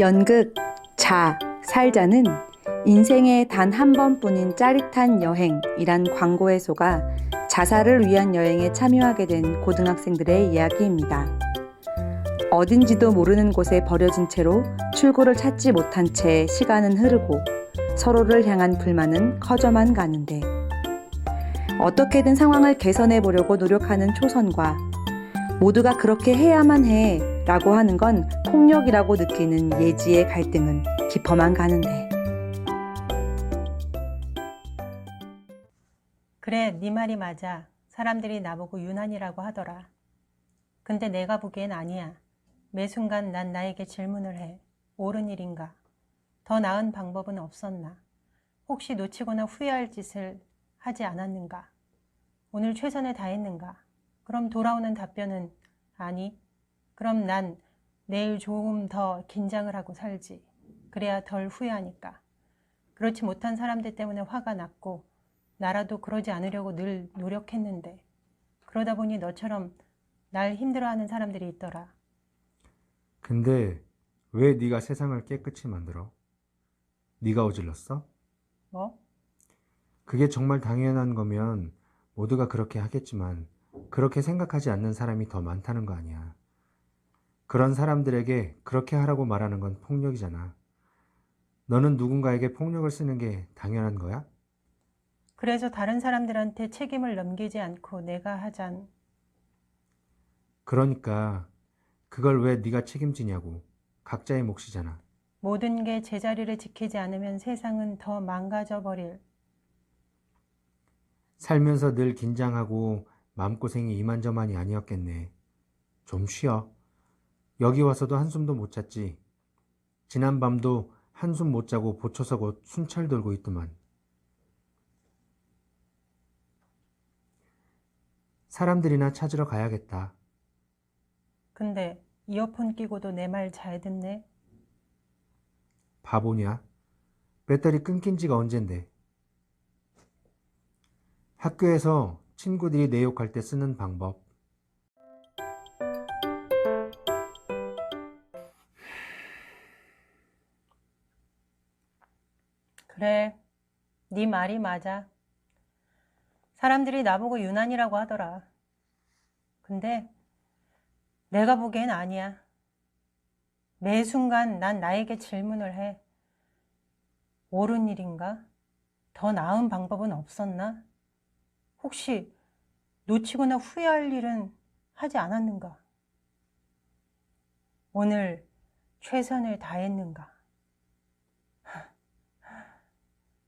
연극 자 살자는 인생에 단 한 번뿐인 짜릿한 여행이란 광고에 속아 자살을 위한 여행에 참여하게 된 고등학생들의 이야기입니다. 어딘지도 모르는 곳에 버려진 채로 출구를 찾지 못한 채 시간은 흐르고 서로를 향한 불만은 커져만 가는데 어떻게든 상황을 개선해 보려고 노력하는 초선과 모두가 그렇게 해야만 해 라고 하는 건 폭력이라고 느끼는 예지의 갈등은 깊어만 가는데 그래, 네 말이 맞아. 사람들이 나보고 유난이라고 하더라. 근데 내가 보기엔 아니야. 매 순간 난 나에게 질문을 해. 옳은 일인가? 더 나은 방법은 없었나? 혹시 놓치거나 후회할 짓을 하지 않았는가? 오늘 최선을 다했는가? 그럼 돌아오는 답변은 아니. 그럼 난 내일 조금 더 긴장을 하고 살지. 그래야 덜 후회하니까. 그렇지 못한 사람들 때문에 화가 났고 나라도 그러지 않으려고 늘 노력했는데 그러다 보니 너처럼 날 힘들어하는 사람들이 있더라. 근데 왜 네가 세상을 깨끗이 만들어? 네가 어질렀어? 뭐? 그게 정말 당연한 거면 모두가 그렇게 하겠지만 그렇게 생각하지 않는 사람이 더 많다는 거 아니야. 그런 사람들에게 그렇게 하라고 말하는 건 폭력이잖아. 너는 누군가에게 폭력을 쓰는 게 당연한 거야? 그래서 다른 사람들한테 책임을 넘기지 않고 내가 하잔. 그러니까 그걸 왜 네가 책임지냐고. 각자의 몫이잖아. 모든 게 제자리를 지키지 않으면 세상은 더 망가져 버릴. 살면서 늘 긴장하고 마음고생이 이만저만이 아니었겠네. 좀 쉬어. 여기 와서도 한숨도 못 잤지. 지난 밤도 한숨 못 자고 보초서 곧 순찰 돌고 있더만. 사람들이나 찾으러 가야겠다. 근데 이어폰 끼고도 내 말 잘 듣네. 바보냐? 배터리 끊긴 지가 언젠데. 학교에서 친구들이 내 욕할 때 쓰는 방법. 그래, 네 말이 맞아. 사람들이 나보고 유난이라고 하더라. 근데 내가 보기엔 아니야. 매 순간 난 나에게 질문을 해. 옳은 일인가? 더 나은 방법은 없었나? 혹시 놓치거나 후회할 일은 하지 않았는가? 오늘 최선을 다했는가?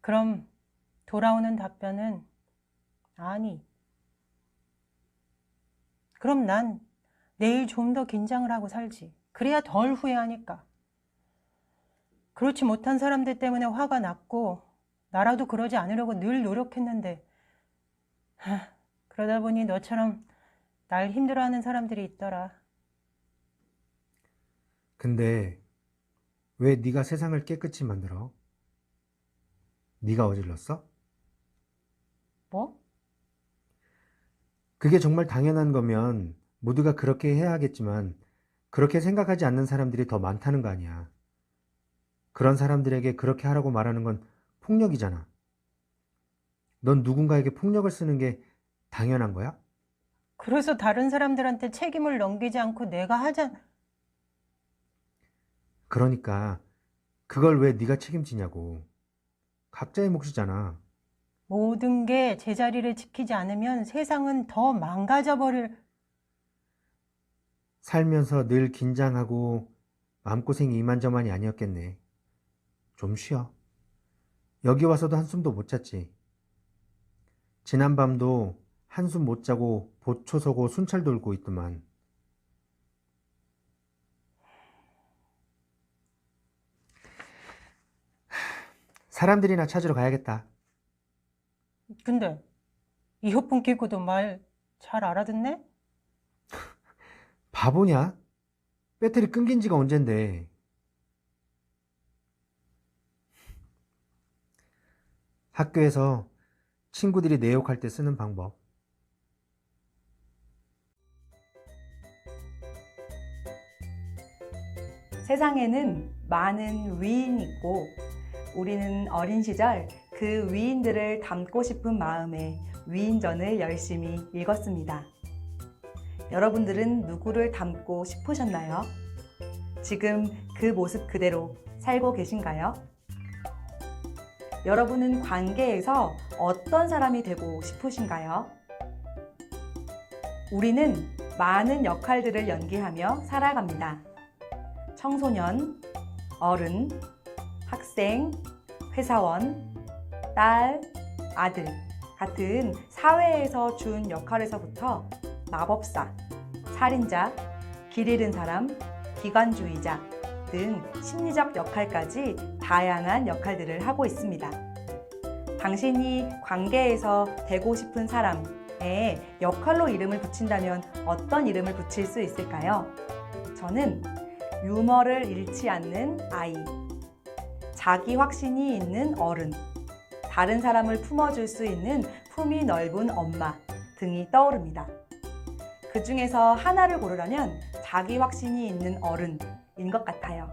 그럼 돌아오는 답변은 아니. 그럼 난 내일 좀 더 긴장을 하고 살지. 그래야 덜 후회하니까. 그렇지 못한 사람들 때문에 화가 났고, 나라도 그러지 않으려고 늘 노력했는데, 하, 그러다 보니 너처럼 날 힘들어하는 사람들이 있더라. 근데 왜 네가 세상을 깨끗이 만들어? 네가 어질렀어? 뭐? 그게 정말 당연한 거면 모두가 그렇게 해야 하겠지만 그렇게 생각하지 않는 사람들이 더 많다는 거 아니야. 그런 사람들에게 그렇게 하라고 말하는 건 폭력이잖아. 넌 누군가에게 폭력을 쓰는 게 당연한 거야? 그래서 다른 사람들한테 책임을 넘기지 않고 내가 하자. 그러니까 그걸 왜 네가 책임지냐고. 각자의 몫이잖아. 모든 게 제자리를 지키지 않으면 세상은 더 망가져 버릴. 살면서 늘 긴장하고 마음고생이 이만저만이 아니었겠네. 좀 쉬어. 여기 와서도 한숨도 못 잤지. 지난 밤도 한숨 못 자고 보초 서고 순찰 돌고 있더만. 사람들이나 찾으러 가야겠다. 근데 이어폰 끼고도 말 잘 알아듣네? 바보냐? 배터리 끊긴 지가 언젠데. 학교에서 친구들이 내 욕할 때 쓰는 방법. 세상에는 많은 위인이 있고 우리는 어린 시절 그 위인들을 닮고 싶은 마음에 위인전을 열심히 읽었습니다. 여러분들은 누구를 닮고 싶으셨나요? 지금 그 모습 그대로 살고 계신가요? 여러분은 관계에서 어떤 사람이 되고 싶으신가요? 우리는 많은 역할들을 연기하며 살아갑니다. 청소년, 어른, 학생, 회사원, 딸, 아들 같은 사회에서 준 역할에서부터 마법사, 살인자, 길 잃은 사람, 기관주의자 등 심리적 역할까지 다양한 역할들을 하고 있습니다. 당신이 관계에서 되고 싶은 사람의 역할로 이름을 붙인다면 어떤 이름을 붙일 수 있을까요? 저는 유머를 잃지 않는 아이, 자기 확신이 있는 어른, 다른 사람을 품어줄 수 있는 품이 넓은 엄마 등이 떠오릅니다. 그 중에서 하나를 고르라면 자기 확신이 있는 어른인 것 같아요.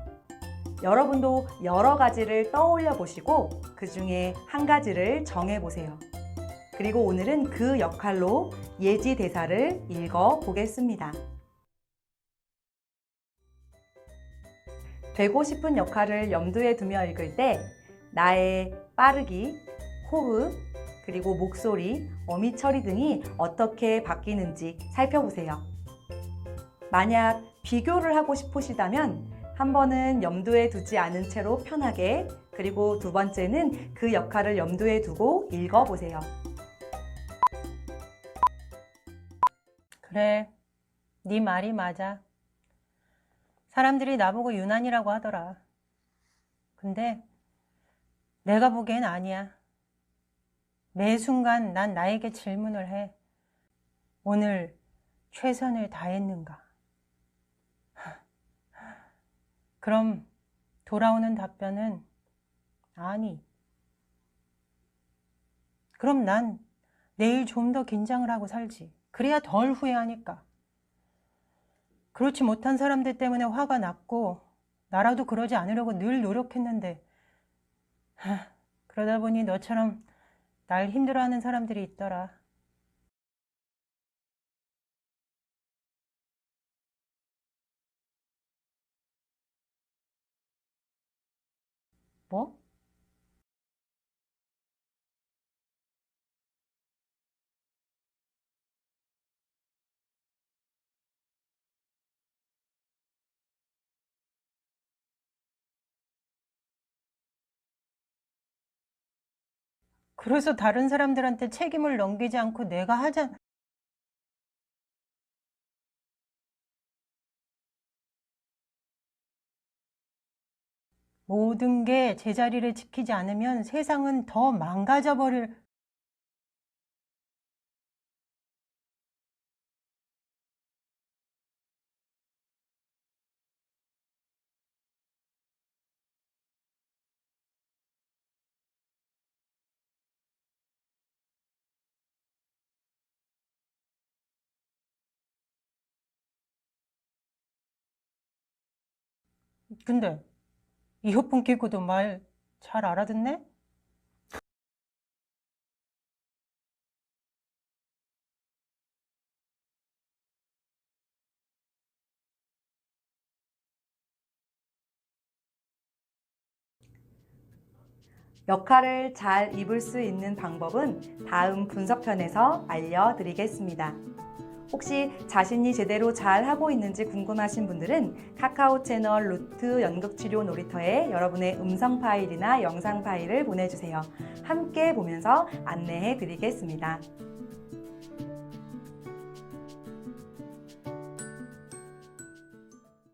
여러분도 여러 가지를 떠올려 보시고 그 중에 한 가지를 정해 보세요. 그리고 오늘은 그 역할로 예지 대사를 읽어 보겠습니다. 되고 싶은 역할을 염두에 두며 읽을 때 나의 빠르기, 호흡, 그리고 목소리, 어미 처리 등이 어떻게 바뀌는지 살펴보세요. 만약 비교를 하고 싶으시다면 한 번은 염두에 두지 않은 채로 편하게 그리고 두 번째는 그 역할을 염두에 두고 읽어보세요. 그래, 네 말이 맞아. 사람들이 나보고 유난이라고 하더라. 근데 내가 보기엔 아니야. 매 순간 난 나에게 질문을 해. 오늘 최선을 다했는가? 그럼 돌아오는 답변은 아니. 그럼 난 내일 좀 더 긴장을 하고 살지. 그래야 덜 후회하니까. 그렇지 못한 사람들 때문에 화가 났고, 나라도 그러지 않으려고 늘 노력했는데, 하, 그러다 보니 너처럼 날 힘들어하는 사람들이 있더라. 뭐? 그래서 다른 사람들한테 책임을 넘기지 않고 내가 하자. 모든 게 제자리를 지키지 않으면 세상은 더 망가져 버릴. 근데 이어폰 끼고도 말 잘 알아듣네? 역할을 잘 입을 수 있는 방법은 다음 분석편에서 알려드리겠습니다. 혹시 자신이 제대로 잘 하고 있는지 궁금하신 분들은 카카오 채널 루트 연극치료 놀이터에 여러분의 음성 파일이나 영상 파일을 보내주세요. 함께 보면서 안내해 드리겠습니다.